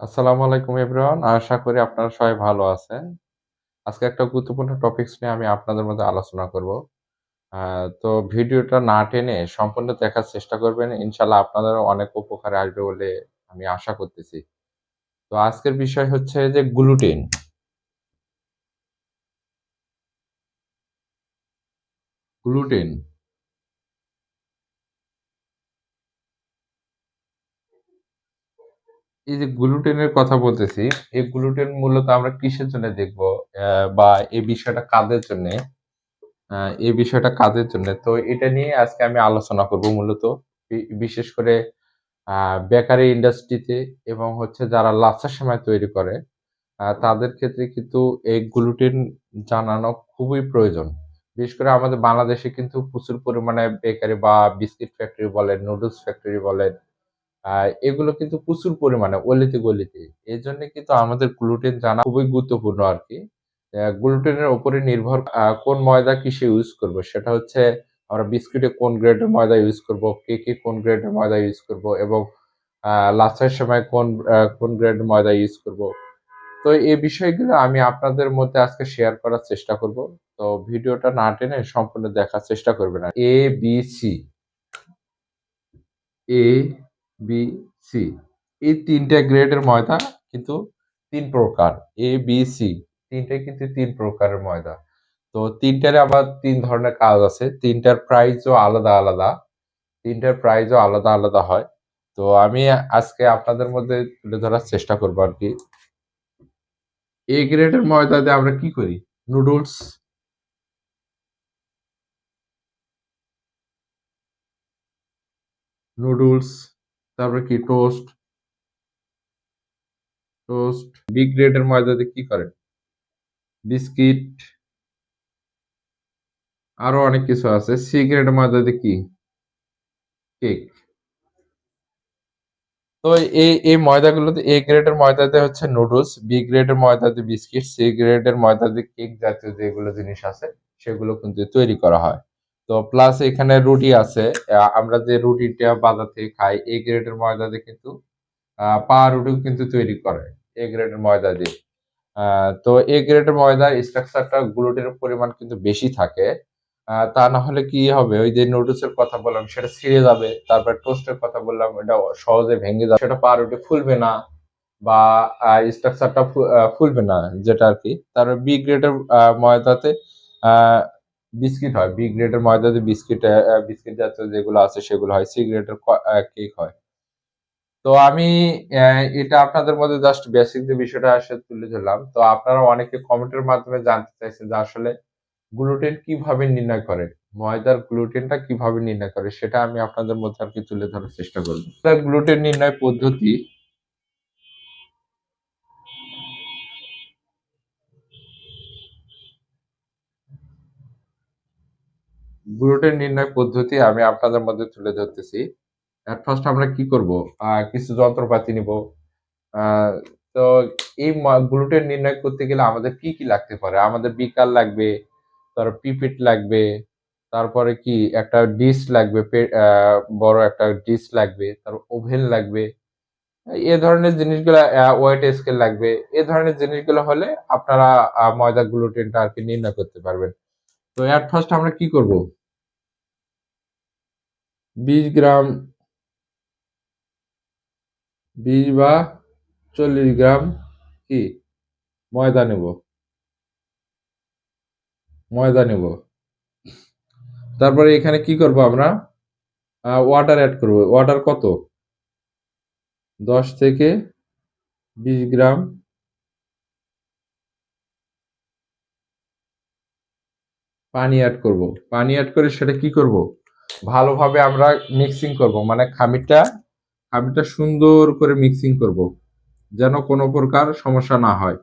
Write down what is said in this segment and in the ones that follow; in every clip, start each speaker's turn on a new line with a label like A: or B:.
A: আসসালামু আলাইকুম এভরিওয়ান আশা করি আপনারা সবাই ভালো আছেন। আজকে একটা গুরুত্বপূর্ণ টপিকস নিয়ে আমি আপনাদের মধ্যে আলোচনা করব। তো ভিডিওটা না টেনে সম্পূর্ণ দেখার চেষ্টা করবেন। ইনশাল্লাহ আপনাদের অনেক উপকারে আসবে বলে আমি আশা করতেছি। তো আজকের বিষয় হচ্ছে যে গ্লুটেন গ্লুটেন এই যে গ্লুটেনের কথা বলতেছি, এই গ্লুটেন মূলত আমরা কিসের জন্য দেখব? বা এই বিষয়টা কাদের জন্য? এই বিষয়টা কাদের জন্য? তো এটা নিয়ে আজকে আমি আলোচনা করব মূলত। বিশেষ করে বেকারি ইন্ডাস্ট্রিতে এবং হচ্ছে যারা লাচ্ছা সেমাই তৈরি করে তাদের ক্ষেত্রে কিন্তু এই গ্লুটেন জানানো খুবই প্রয়োজন। বিশেষ করে আমাদের বাংলাদেশে কিন্তু প্রচুর পরিমাণে বেকারি বা বিস্কিট ফ্যাক্টরি বলেন, নুডলস ফ্যাক্টরি বলেন এগুলো কিন্তু প্রচুর পরিমাণে অলিতে গলিতে। এই জন্য কিন্তু আমাদের গ্লুটেন জানা খুবই গুরুত্বপূর্ণ আর কি। গ্লুটেনের উপরে নির্ভর কোন ময়দা কিসে ইউজ করব? সেটা হচ্ছে আমরা বিস্কুটে কোন গ্রেডের ময়দা ইউজ করব? কেকে কোন গ্রেডের ময়দা ইউজ করব? এবং আহ, লাচ্ছার সময় কোন কোন গ্রেডের ময়দা ইউজ করব? তো এই বিষয়গুলো আমি আপনাদের মধ্যে আজকে শেয়ার করার চেষ্টা করব। তো ভিডিওটা না টেনে সম্পূর্ণ দেখার চেষ্টা করবেন A B C A B C এই তিনটা গ্রেডের ময়দা কিন্তু তিন প্রকার এ বি সি তিনটাই কিন্তু তিন প্রকারের ময়দা। তো তিনটারে আবার তিন ধরনের কাজ আছে। তিনটার প্রাইসও আলাদা আলাদা। তিনটার প্রাইসও আলাদা আলাদা হয়। তো আমি আজকে আপনাদের মধ্যে তুলে ধরার চেষ্টা করব আর কি। এ গ্রেডের ময়দা দিয়ে আমরা কি করি? নুডলস নুডলস তারপরে কি? টোস্ট টোস্ট বি গ্রেডের ময়দা দিয়ে কি করেন বিস্কিট আরও অনেক কিছু আছে। সি গ্রেডের ময়দা দিয়ে কি? কেক তো এই এই ময়দাগুলোতে এ গ্রেডের ময়দাতে হচ্ছে নুডলস বি গ্রেডের ময়দাতে বিস্কিট সি গ্রেডের ময়দাতে কেক জাতীয় যেগুলো জিনিস আছে, সেগুলো কিন্তু তৈরি করা হয়। তো প্লাস এখানে রুটি আছে। আমরা যে রুটিটা বাজার থেকে খাই এ গ্রেডের ময়দা দিয়ে কিন্তু পা রুটিও কিন্তু তৈরি করে এ গ্রেডের ময়দা দিয়ে। তো এ গ্রেডের ময়দার স্ট্রাকচারটা গ্লুটেনের পরিমাণ কিন্তু বেশি থাকে। তা না হলে কি হবে? ওই যে নুডলসের কথা বললাম, সেটা ছিঁড়ে যাবে। তারপর টোস্টের কথা বললাম, এটা সহজে ভেঙে যাবে। সেটা পাউরুটি ফুলবে না বা স্ট্রাকচারটা ফুলবে না, যেটা আর কি। তারপর বি গ্রেডের ময়দাতে বিস্কিট হয়। বি গ্রেডের ময়দাতে বিস্কিট বিস্কিট জাতীয় যেগুলো আছে সেগুলো হয়। সি গ্রেডের কেক হয়। তো আমি এটা আপনাদের মধ্যে জাস্ট বেসিক যে বিষয়টা আসে তুলে ধরলাম। তো আপনারা অনেকে কমেন্টের মাধ্যমে জানতে চাইছেন যে আসলে গ্লুটেন কীভাবে নির্ণয় করে? ময়দার গ্লুটেনটা কীভাবে নির্ণয় করে? সেটা আমি আপনাদের মধ্যে আর কি তুলে ধরার চেষ্টা করব। গ্লুটেন নির্ণয় পদ্ধতি গ্লুটেন নির্ণয় পদ্ধতি আমি আপনাদের মধ্যে তুলে ধরতেছি। এট ফার্স্ট আমরা কি করব? কিছু যন্ত্রপাতি নিব। তো এই গ্লুটেন নির্ণয় করতে গেলে আমাদের কি কি লাগতে পারে? আমাদের বিকার লাগবে, তারপর পিপিট লাগবে, তারপরে কি একটা ডিশ লাগবে বড় একটা ডিশ লাগবে, তারপর ওভেন লাগবে। এ ধরনের জিনিসগুলো ওয়েট স্কেল লাগবে। এ ধরনের জিনিসগুলো হলে আপনারা ময়দা গ্লুটেনটা আর কি নির্ণয় করতে পারবেন। তো এট ফার্স্ট আমরা কি করব? বিশ গ্রাম, বিশ বা চল্লিশ গ্রাম কি? ময়দা নেব। ময়দা নেব। তারপরে এখানে কি করব আমরা? ওয়াটার অ্যাড করব। ওয়াটার কত? দশ থেকে বিশ গ্রাম। পানি অ্যাড করব। পানি অ্যাড করে সেটা কি করব? ভালোভাবে আমরা মিক্সিং করব। মানে খামিরটা খামিরটা সুন্দর করে মিক্সিং করব, যেন কোনো প্রকার সমস্যা না হয়।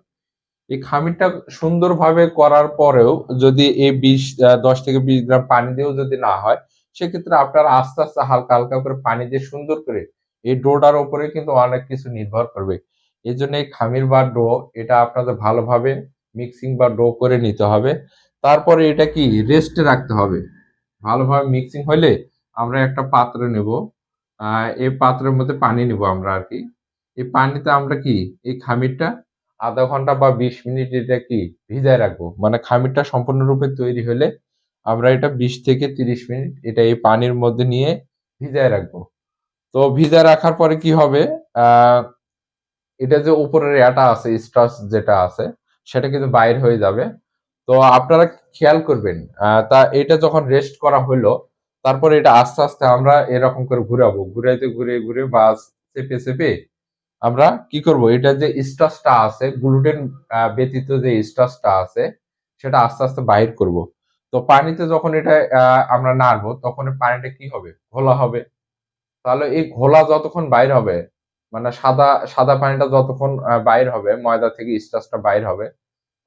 A: এই খামিরটা সুন্দরভাবে করার পরেও যদি এই বিশ দশ থেকে বিশ গ্রাম পানি দিয়েও যদি না হয়, সেক্ষেত্রে আপনার আস্তে আস্তে হালকা হালকা করে পানি দিয়ে সুন্দর করে এই ডোটার উপরে কিন্তু অনেক কিছু নির্ভর করবে। এই জন্য এই খামির বা ডো, এটা আপনাদের ভালোভাবে মিক্সিং বা ডো করে নিতে হবে। তারপরে এটা কি রেস্টে রাখতে হবে। ভালোভাবে মিক্সিং হলে আমরা একটা পাত্র নেব। এই পাত্রের মধ্যে পানি নেব আমরা আর কি। এই পানিতে আমরা কি, এই খামিরটা আধা ঘণ্টা বা বিশ মিনিট এটা কি ভিজায় রাখব? মানে খামিরটা সম্পূর্ণরূপে তৈরি হলে আমরা এটা বিশ থেকে তিরিশ মিনিট এটা এই পানির মধ্যে নিয়ে ভিজায় রাখব। তো ভিজায় রাখার পরে কি হবে? এটা যে উপরের ইয়াটা আছে, স্টার্চ যেটা আছে, সেটা কিন্তু বাইর হয়ে যাবে। তো আপনারা খেয়াল করবেন তা এটা যখন রেস্ট করা হলো তারপরে এটা আস্তে আস্তে আমরা এরকম করে ঘুরাবো, ঘুরাইতে ঘুরে ঘুরে বা চেপে চেপে আমরা কি করব, এটা যে স্টাচটা আছে গ্লুটেন ব্যতীত যে স্টাচটা আছে, সেটা আস্তে আস্তে বাইর করব। তো পানিতে যখন এটা আমরা নাড়বো, তখন পানিটা কি হবে, ঘোলা হবে। তাহলে এই ঘোলা যতক্ষণ বাইর হবে মানে সাদা সাদা পানিটা যতক্ষণ বাইর হবে, ময়দা থেকে স্টাচটা বাইর হবে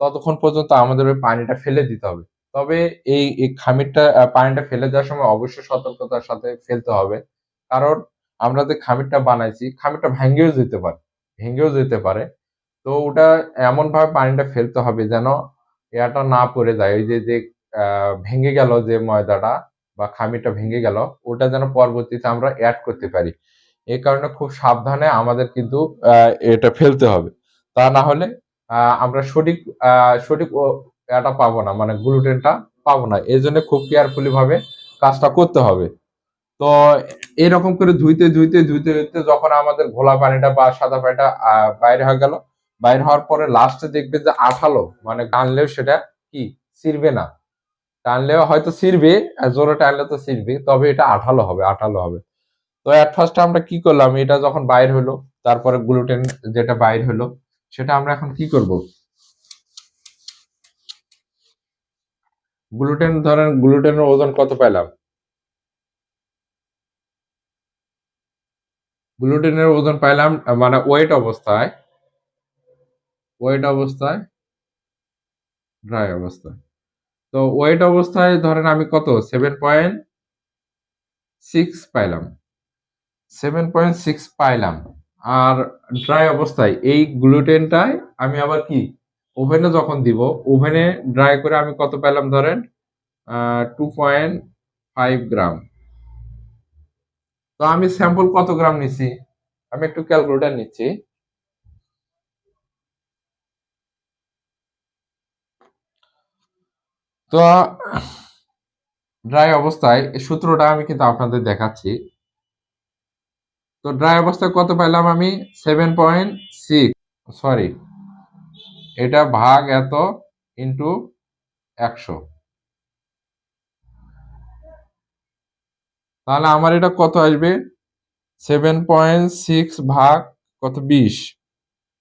A: ততক্ষণ পর্যন্ত আমাদের ওই পানিটা ফেলে দিতে হবে। তবে এই খামিরটা পানিটা ফেলে দেওয়ার সময় অবশ্যই সতর্কতার সাথে ফেলতে হবে। কারণ আমরা যে খামিরটা বানাইছি, খামিরটা ভেঙেও যেতে পারে, ভেঙেও যেতে পারে। তো ওটা এমন ভাবে পানিটা ফেলতে হবে যেন এটা না পড়ে যায়। ওই যে যে ভেঙে গেল যে ময়দাটা বা খামিরটা ভেঙে গেল, ওটা যেন পরবর্তীতে আমরা অ্যাড করতে পারি। এই কারণে খুব সাবধানে আমাদের কিন্তু এটা ফেলতে হবে। তা না হলে আমরা সঠিক সঠিক এটা পাবো না মানে গ্লুটেনটা পাবো না। এই জন্য খুব কেয়ারফুলি ভাবে কাজটা করতে হবে। তো এরকম করে ধুইতে ধুইতে ধুইতে ধুইতে যখন আমাদের ঘোলা পানিটা বা সাদা পানিটা বাইরে হয়ে গেল, বাইরে হওয়ার পরে লাস্টে দেখবে যে আঠালো মানে টানলেও সেটা কি? ছিঁড়বে না। টানলেও হয়তো আর জোরে টানলে তো ছিঁড়বে, তবে এটা আঠালো হবে আঠালো হবে। তো এট ফার্স্ট আমরা কি করলাম, এটা যখন বাইর হলো, তারপরে গ্লুটেন যেটা বাইর হলো সেটা আমরা এখন কি করব? গ্লুটেন ধরেন গ্লুটেনের ওজন কত পেলাম গ্লুটেনের ওজন পাইলাম মানে ওয়েট অবস্থায় ওয়েট অবস্থায় ড্রাই অবস্থায়। তো ওয়েট অবস্থায় ধরেন আমি কত? সেভেন পয়েন্ট সিক্স পাইলাম। সেভেন পয়েন্ট সিক্স পাইলাম। আর ড্রাই অবস্থায় এই গ্লুটেনটাই আমি আবার কি? ওভেনে যখন দিব, ওভেনে ড্রাই করে আমি কত পেলাম ধরেন টু পয়েন্ট ফাইভ গ্রাম। তো আমি স্যাম্পল কত গ্রাম নিচ্ছি আমি একটু ক্যালকুলেটার নিচ্ছি। তো ড্রাই অবস্থায় সূত্রটা আমি কিন্তু আপনাদের দেখাচ্ছি। তো ড্রাই অবস্থায় কত পাইলাম আমি? সেভেন পয়েন্ট সিক্স সরি এটা ভাগ এত ইন্টু একশো। তাহলে আমার এটা কত আসবে? সেভেন পয়েন্ট সিক্স ভাগ কত? বিশ।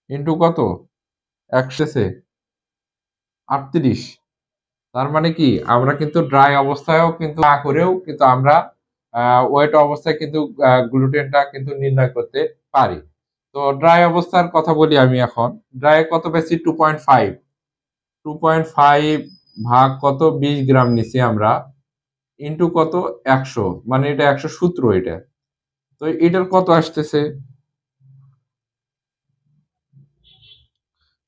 A: ইন্টু কত? একশোতে আটত্রিশ। তার মানে কি? আমরা কিন্তু ড্রাই অবস্থায়ও কিন্তু না করেও কিন্তু আমরা ওয়েট অবস্থায় কিন্তু গ্লুটেনটা কিন্তু নির্ণয় করতে পারি। তো ড্রাই অবস্থার কথা বলি আমি এখন। ড্রাই কত পেয়েছি? Two point five. Two point five ভাগ কত? বিশ গ্রাম নিছি আমরা। ইন্টু কত? একশো। মানে এটা একশো সূত্র এটা। তো এটার কত আসতেছে?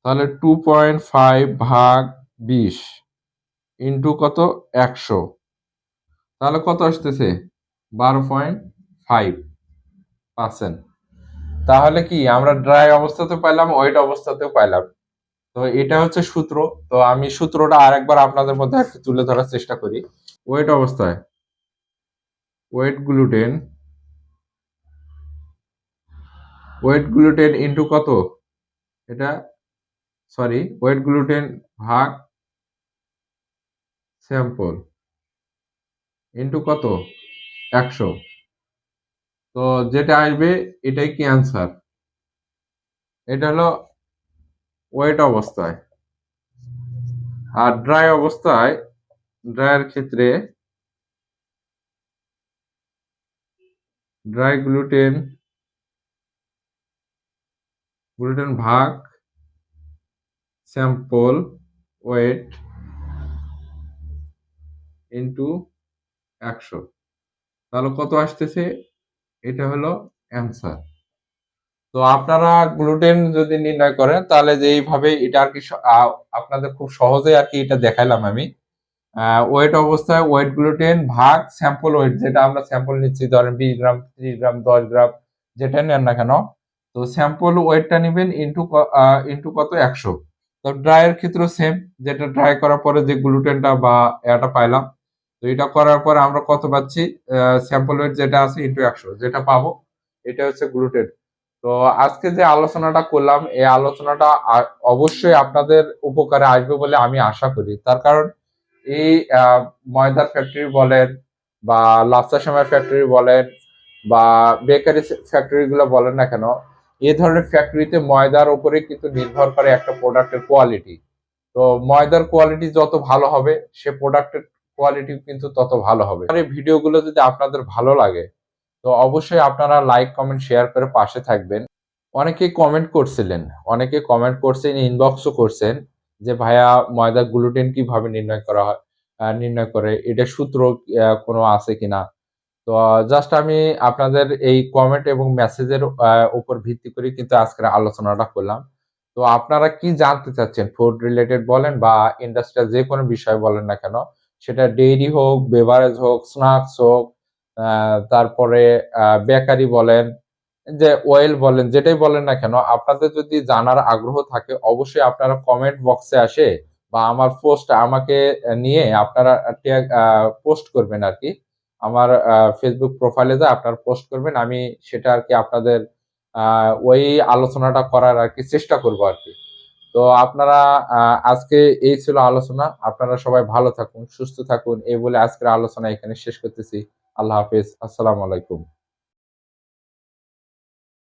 A: তাহলে টু পয়েন্ট ফাইভ ভাগ বিশ ইন্টু কত? একশো। তাহলে কত আসতেছে? বারো পয়েন্ট ফাইভ পার্সেন্ট। তাহলে কি আমরা ড্রাই অবস্থাতেও পাইলাম ওয়েট অবস্থাতেও পাইলাম। তো এটা হচ্ছে সূত্র। তো আমি সূত্রটা আরেকবার আপনাদের মধ্যে একটু তুলে ধরার চেষ্টা করি। ওয়েট অবস্থায় wet gluten wet gluten into কত? এটা সরি ওয়েট গ্লুটেন ভাগ স্যাম্পল ইন্টু কত? একশো। তো যেটা আসবে, এটাই কি অ্যান্সার এটা হলো ওয়েট অবস্থায়। আর ড্রাই অবস্থায় ড্রাইয়ের ক্ষেত্রে ড্রাই গ্লুটেন গ্লুটেন ভাগ স্যাম্পল ওয়েট ইন্টু একশো। তাহলে কত আসতেছে? এটা হলো অ্যান্সার তো আপনারা গ্লুটেন যদি নির্ণয় করেন, তাহলে যে এইভাবে এটা আর কি আপনাদের খুব সহজে আর কি এটা দেখাইলাম আমি। ওয়েট অবস্থায় ওয়েট গ্লুটেন ভাগ স্যাম্পল ওয়েট যেটা আমরা স্যাম্পল নিচ্ছি, ধরেন বিশ গ্রাম, ত্রিশ গ্রাম, দশ গ্রাম, যেটা নেন না কেন। তো স্যাম্পল ওয়েটটা নেবেন ইন্টু ইন্টু কত? একশো। তো ড্রাইয়ের ক্ষেত্রে সেম যেটা ড্রাই করার পরে যে গ্লুটেনটা বা এটা পাইলাম তো এটা করার পরে আমরা কত পাচ্ছি? স্যাম্পল ওয়েট যেটা আছে ইন্টু একশো। যেটা পাবো, এটা হচ্ছে গ্লুটেন তো আজকে যে আলোচনাটা করলাম, এই আলোচনাটা অবশ্যই আপনাদের উপকারে আসবে বলে আমি আশা করি। তার কারণ এই ময়দার ফ্যাক্টরি বলেন বা লাচ্ছা সেমাই ফ্যাক্টরি বলেন বা বেকারি ফ্যাক্টরি গুলো বলেন না কেন, এ ধরনের ফ্যাক্টরিতে ময়দার উপরে কিন্তু নির্ভর করে একটা প্রোডাক্টের কোয়ালিটি তো ময়দার কোয়ালিটি যত ভালো হবে, সে প্রোডাক্টের কোয়ালিটি কিন্তু তত ভালো হবে। আর এই ভিডিওগুলো যদি আপনাদের ভালো লাগে, তো অবশ্যই আপনারা লাইক কমেন্ট শেয়ার করে পাশে থাকবেন। অনেকে কমেন্ট করছিলেন, অনেকে কমেন্ট করছেন ইনবক্সও করছেন যে, ভাইয়া, ময়দা গ্লুটেন কীভাবে নির্ণয় করা হয় নির্ণয় করে? এটা সূত্র কোনো আছে কিনা? তো জাস্ট আমি আপনাদের এই কমেন্ট এবং মেসেজের উপর ভিত্তি করে কিন্তু আজকের আলোচনাটা করলাম। তো আপনারা কি জানতে চাচ্ছেন? ফুড রিলেটেড বলেন বা ইন্ডাস্ট্রিয়াল যে কোনো বিষয় বলেন না কেন সেটা ডেইরি হোক বেভারেজ হোক স্ন্যাক্স হোক তারপরে বেকারি বলেন, যে ওয়েল বলেন, যেটাই বলেন না কেন, আপনাদের যদি জানার আগ্রহ থাকে, অবশ্যই আপনারা কমেন্ট বক্সে আসে বা আমার পোস্ট আমাকে নিয়ে আপনারা পোস্ট করবেন আর কি। আমার ফেসবুক প্রোফাইলে যা আপনারা পোস্ট করবেন, আমি সেটা আর কি আপনাদের ওই আলোচনাটা করার আর কি চেষ্টা করব আর কি। তো আপনারা আজকে এই ছিল আলোচনা। আপনারা সবাই ভালো থাকুন, সুস্থ থাকুন, এই বলে আজকের আলোচনা এখানে শেষ করতেছি। আল্লাহ হাফিজ। আসসালাম আলাইকুম।